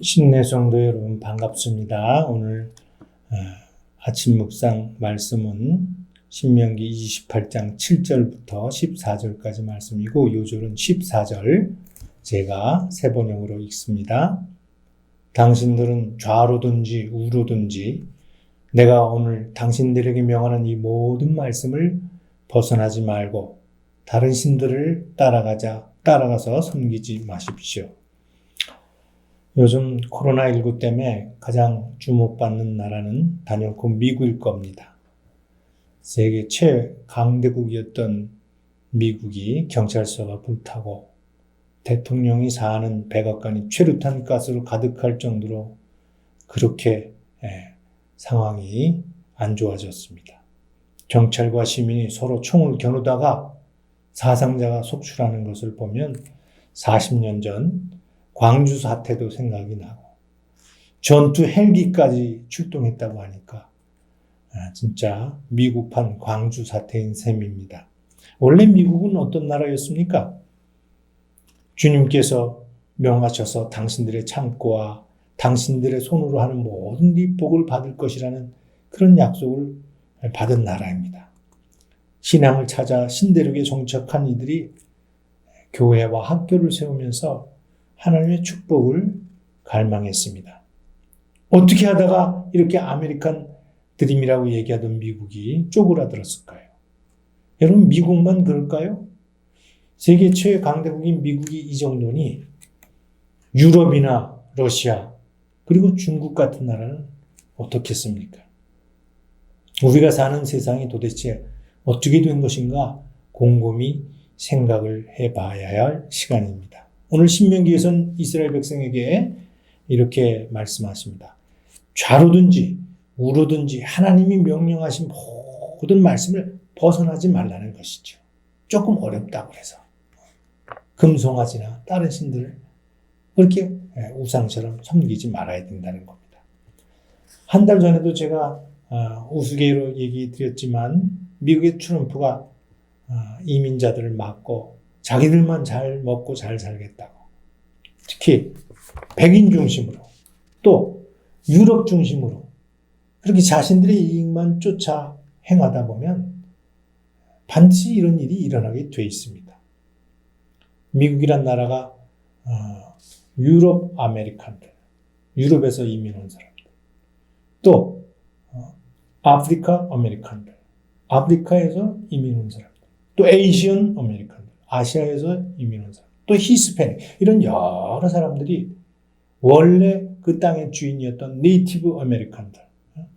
신내 성도 여러분 반갑습니다. 오늘 어, 아침 묵상 말씀은 신명기 28장 7절부터 14절까지 말씀이고 요절은 14절 제가 세 번역으로 읽습니다. 당신들은 좌로든지 우로든지 내가 오늘 당신들에게 명하는 이 모든 말씀을 벗어나지 말고 다른 신들을 따라가자 따라가서 섬기지 마십시오. 요즘 코로나19 때문에 가장 주목받는 나라는 단연코 미국일 겁니다. 세계 최강대국이었던 미국이 경찰서가 불타고 대통령이 사는 백악관이 최루탄 가스로 가득할 정도로 그렇게 예, 상황이 안 좋아졌습니다. 경찰과 시민이 서로 총을 겨누다가 사상자가 속출하는 것을 보면 40년 전 광주 사태도 생각이 나고 전투 헬기까지 출동했다고 하니까 아, 진짜 미국판 광주 사태인 셈입니다. 원래 미국은 어떤 나라였습니까? 주님께서 명하셔서 당신들의 창고와 당신들의 손으로 하는 모든 이 복을 받을 것이라는 그런 약속을 받은 나라입니다. 신앙을 찾아 신대륙에 정착한 이들이 교회와 학교를 세우면서 하나님의 축복을 갈망했습니다. 어떻게 하다가 이렇게 아메리칸 드림이라고 얘기하던 미국이 쪼그라들었을까요? 여러분, 미국만 그럴까요? 세계 최강대국인 미국이 이 정도니 유럽이나 러시아, 그리고 중국 같은 나라는 어떻겠습니까? 우리가 사는 세상이 도대체 어떻게 된 것인가 곰곰이 생각을 해 봐야 할 시간입니다. 오늘 신명기에선 이스라엘 백성에게 이렇게 말씀하십니다. 좌로든지 우로든지 하나님이 명령하신 모든 말씀을 벗어나지 말라는 것이죠. 조금 어렵다고 해서 금송아지나 다른 신들을 그렇게 우상처럼 섬기지 말아야 된다는 겁니다. 한 달 전에도 제가 아, 우스개로 얘기 드렸지만 미국의 트럼프가 아, 이민자들을 막고 자기들만 잘 먹고 잘 살겠다고. 특히 백인 중심으로 또 유럽 중심으로 그렇게 자신들의 이익만 쫓아 행하다 보면 반드시 이런 일이 일어나게 돼 있습니다. 미국이란 나라가 어, 유럽 아메리칸들, 유럽에서 이민 온 사람들, 또 어, 아프리카 아메리칸들, 아프리카에서 이민 온 사람들, 또 에이시언 아메리칸들, 아시아에서 이민 온 사람, 또 히스패닉 이런 여러 사람들이 원래 그 땅의 주인이었던 네이티브 아메리칸들,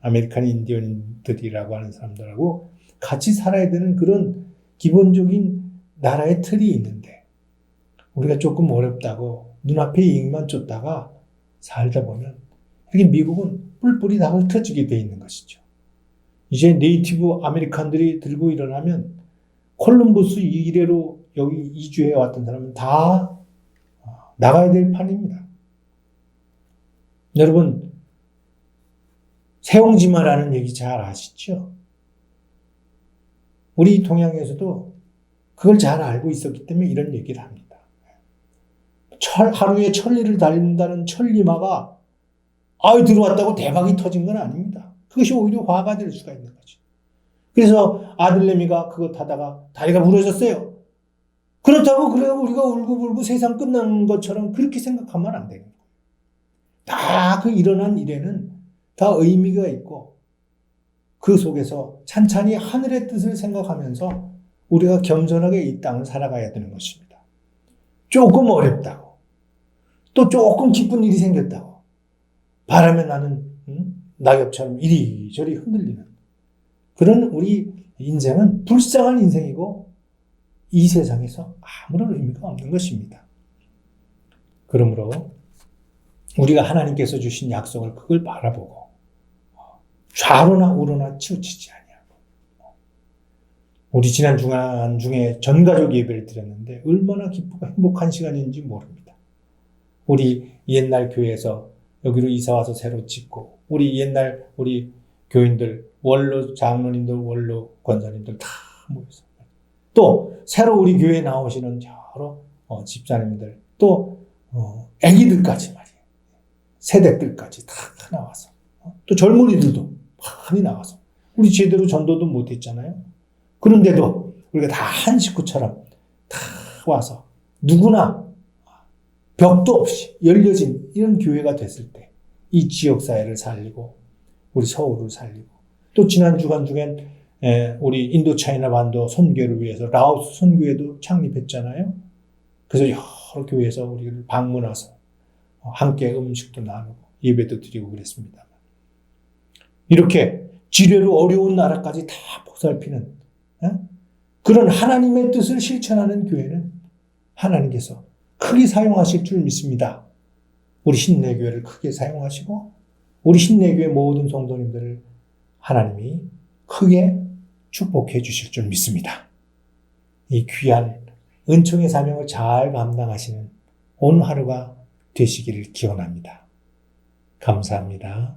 아메리칸 인디언들이라고 하는 사람들하고 같이 살아야 되는 그런 기본적인 나라의 틀이 있는데 우리가 조금 어렵다고 눈앞에 이익만 쫓다가 살다 보면 이렇게 미국은 뿔뿔이 다 흩어지게 돼 있는 것이죠. 이제 네이티브 아메리칸들이 들고 일어나면 콜럼버스 이래로 여기 이주해 왔던 사람은 다 나가야 될 판입니다. 여러분, 세옹지마라는 얘기 잘 아시죠? 우리 동양에서도 그걸 잘 알고 있었기 때문에 이런 얘기를 합니다. 철, 하루에 천리를 달린다는 천리마가 아유 들어왔다고 대박이 터진 건 아닙니다. 그것이 오히려 화가 될 수가 있는 거죠. 그래서 아들내미가 그거 타다가 다리가 부러졌어요. 그렇다고 그래 우리가 울고불고 세상 끝나는 것처럼 그렇게 생각하면 안 되는 거예요. 다 그 일어난 일에는 다 의미가 있고 그 속에서 찬찬히 하늘의 뜻을 생각하면서 우리가 겸손하게 이 땅을 살아가야 되는 것입니다. 조금 어렵다고 또 조금 기쁜 일이 생겼다고 바람에 나는 음? 낙엽처럼 이리저리 흔들리는 그런 우리 인생은 불쌍한 인생이고 이 세상에서 아무런 의미가 없는 것입니다. 그러므로 우리가 하나님께서 주신 약속을 그걸 바라보고 좌로나 우로나 치우치지 아니하고 우리 지난 주간 중에 전 가족 예배를 드렸는데 얼마나 기쁘고 행복한 시간인지 모릅니다. 우리 옛날 교회에서 여기로 이사 와서 새로 짓고 우리 옛날 우리 교인들 원로 장로님들 원로 권사님들 다 모여서 또 새로 우리 교회에 나오시는 여러 어, 집사님들 또 어, 애기들까지 말이에요. 세대들까지 다 나와서 어? 또 젊은이들도 많이 나와서 우리 제대로 전도도 못했잖아요. 그런데도 우리가 다 한 식구처럼 다 와서 누구나 벽도 없이 열려진 이런 교회가 됐을 때 이 지역 사회를 살리고 우리 서울을 살리고 또 지난 주간 중엔 에, 우리 인도 차이나 반도 선교를 위해서 라오스 선교회도 창립했잖아요. 그래서 여러 교회에서 우리를 방문해서 어, 함께 음식도 나누고 예배도 드리고 그랬습니다. 이렇게 지뢰로 어려운 나라까지 다 보살피는 에? 그런 하나님의 뜻을 실천하는 교회는 하나님께서 크게 사용하실 줄 믿습니다. 우리 신내교회를 크게 사용하시고 우리 신내교회 모든 성도님들을 하나님이 크게 축복해 주실 줄 믿습니다. 이 귀한 은총의 사명을 잘 감당하시는 오늘 하루가 되시기를 기원합니다. 감사합니다.